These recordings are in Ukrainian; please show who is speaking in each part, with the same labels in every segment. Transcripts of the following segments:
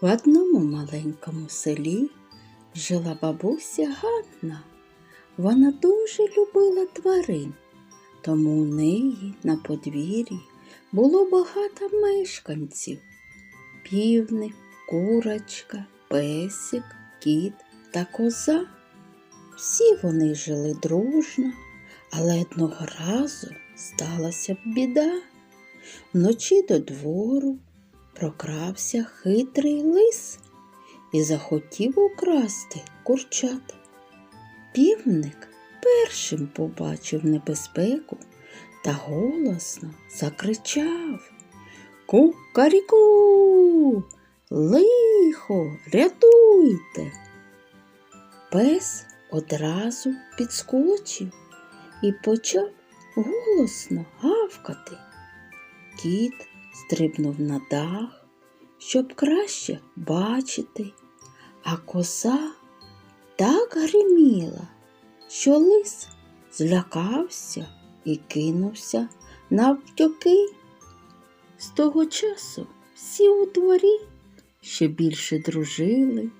Speaker 1: В одному маленькому селі жила бабуся Ганна. Вона дуже любила тварин, тому у неї на подвір'ї було багато мешканців. Півник, курочка, песик, кіт та коза. Всі вони жили дружно, але одного разу сталася б біда. Вночі до двору прокрався хитрий лис і захотів украсти курчат. Півник першим побачив небезпеку та голосно закричав Кукаріку, лихо, рятуйте. Пес одразу підскочив і почав голосно гавкати. Кіт стрибнув на дах, щоб краще бачити, а коза так гриміла, що лис злякався і кинувся навтьоки. З того часу всі у дворі ще більше дружили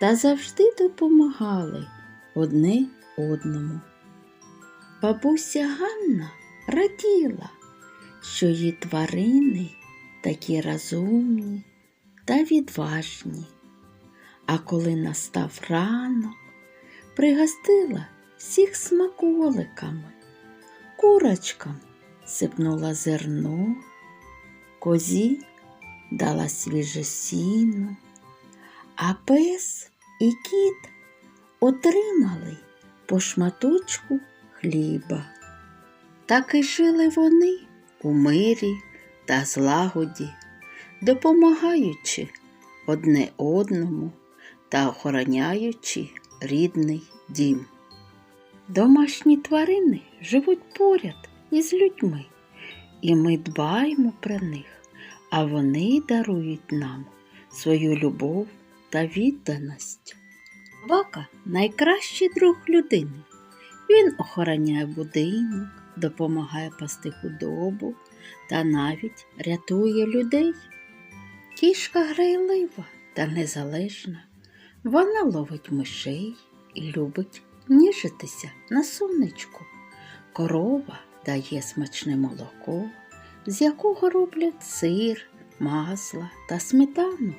Speaker 1: та завжди допомагали одне одному. Бабуся Ганна раділа, що її тварини такі розумні та відважні. А коли настав ранок, пригостила всіх смаколиками, курочкам сипнула зерно, козі дала свіже сіно, а пес і кіт отримали по шматочку хліба. Так і жили вони у мирі та злагоді, допомагаючи одне одному та охороняючи рідний дім. Домашні тварини живуть поряд із людьми, і ми дбаємо про них, а вони дарують нам свою любов та відданість. Собака найкращий друг людини. Він охороняє будинок, допомагає пасти худобу та навіть рятує людей. Кішка грайлива та незалежна. Вона ловить мишей і любить ніжитися на сонечку. Корова дає смачне молоко, з якого роблять сир, масло та сметану.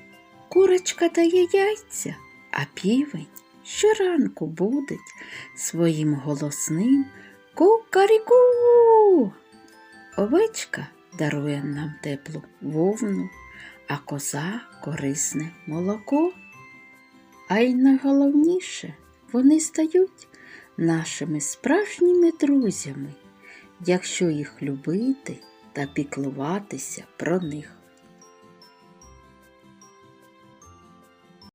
Speaker 1: Курочка дає яйця, а півень щоранку будить своїм голосним кукаріку. Овечка дарує нам теплу вовну, а коза корисне молоко. А й найголовніше, вони стають нашими справжніми друзями, якщо їх любити та піклуватися про них.